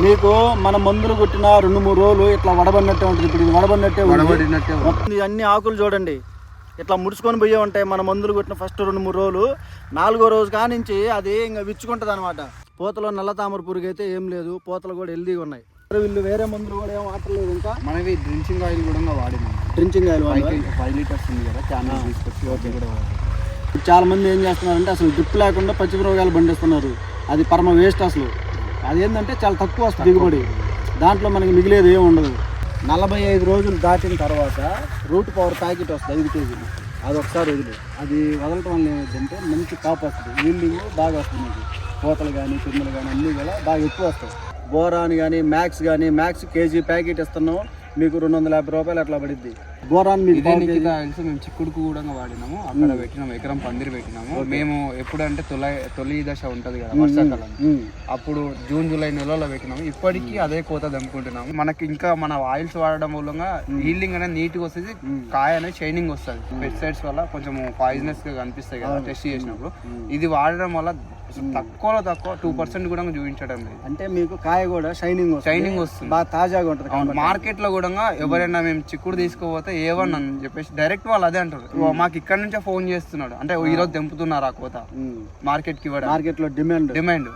మీకు మన మందులు కొట్టిన రెండు మూడు రోజులు ఇట్లా వడబడినట్టే ఉంటుంది. ఇప్పుడు ఇది వడబడినట్టే. వడబడినట్టే. మొత్తం ఈ అన్ని ఆకులు చూడండి. ఇట్లా ముడుచుకొని పోయే ఉంటాయి మన మందులు కొట్టిన ఫస్ట్ రెండు మూడు రోజులు. నాలుగో రోజు కానించి అది ఇంకా విచ్చుకుంటుంది అనమాట పూతలో నల్ల తామర పురుగు అయితే ఏం లేదు. పూతలు కూడా హెల్దీగా ఉన్నాయి. వీళ్ళు వేరే మందులు కూడా ఏం వాడలేదు ఇంకా? మనవి డ్రించింగ్ ఆయిల్ కూడా వాడినాం. డ్రించింగ్ ఆయిల్ ఫైవ్ లీటర్స్ ఉంది కదా క్యాన్ తీసుకొచ్చి అది కూడా. చాలా మంది ఏం చేస్తున్నారంటే అసలు డ్రిప్ లేకుండా పచ్చిమిరపకాయలు పండిస్తున్నారు. అది పరమ వేస్ట్ అసలు. అది ఏంటంటే చాలా తక్కువ వస్తుంది దిగుబడి. దాంట్లో మనకి మిగిలేది ఏమి ఉండదు. నలభై ఐదు రోజులు దాటిన తర్వాత రూట్ పవర్ ప్యాకెట్ వస్తుంది ఐదు కేజీలు. అది ఒకసారి వదిలి. అది వదలటం వల్ల ఏమైందంటే మంచి కాపు వస్తుంది. ఈల్డింగ్ బాగా వస్తుంది మీకు కోతలు కానీ కిందలు కానీ అన్నీ కూడా బాగా ఎక్కువ వస్తాయి. బోరాన్ కానీ మ్యాక్స్ కానీ మ్యాక్స్ కేజీ ప్యాకెట్ ఇస్తున్నాం మీకు రెండు వందల యాభై రూపాయలు అట్లా పడిద్ది. ఇదే నిఖిత ఆయిల్స్ మేము చిక్కుడుకు కూడా వాడినాము అక్కడ పెట్టినాము ఎకరం పందిరి పెట్టినాము. మేము ఎప్పుడంటే తొలి తొలి దశ ఉంటది కదా వర్షాకాలం. అప్పుడు జూన్ జూలై నెలలో పెట్టినాము. ఇప్పటికీ అదే కోత దంపుకుంటున్నాము. మనకి ఇంకా మన ఆయిల్స్ వాడడం మూలంగా హీల్డింగ్ అనేది నీట్గా వస్తుంది కాయ అనేది షైనింగ్ వస్తుంది. పెస్టిసైడ్స్ వల్ల కొంచెం పాయిజనస్గా కనిపిస్తాయి కదా టెస్ట్ చేసినప్పుడు. ఇది వాడడం వల్ల తక్కువలో తక్కువ టూ పర్సెంట్ కూడా చూపించడం లేదు అంటే మీకు కాయ కూడా షైనింగ్ షైనింగ్ వస్తుంది. బాగా తాజాగా ఉంటుంది. మార్కెట్లో కూడా ఎవరైనా మేము చిక్కుడు తీసుకోపోతే ఏవన్ అని చెప్పేసి డైరెక్ట్ వాళ్ళు అదే అంటారు. "ఓ, మాకు ఇక్కడ నుంచే ఫోన్ చేస్తున్నాడు. అంటే ఈ రోజు తెంపుతున్నారు ఆ కోత. మార్కెట్కి ఇవ్వడం. మార్కెట్లో డిమాండ్ డిమాండ్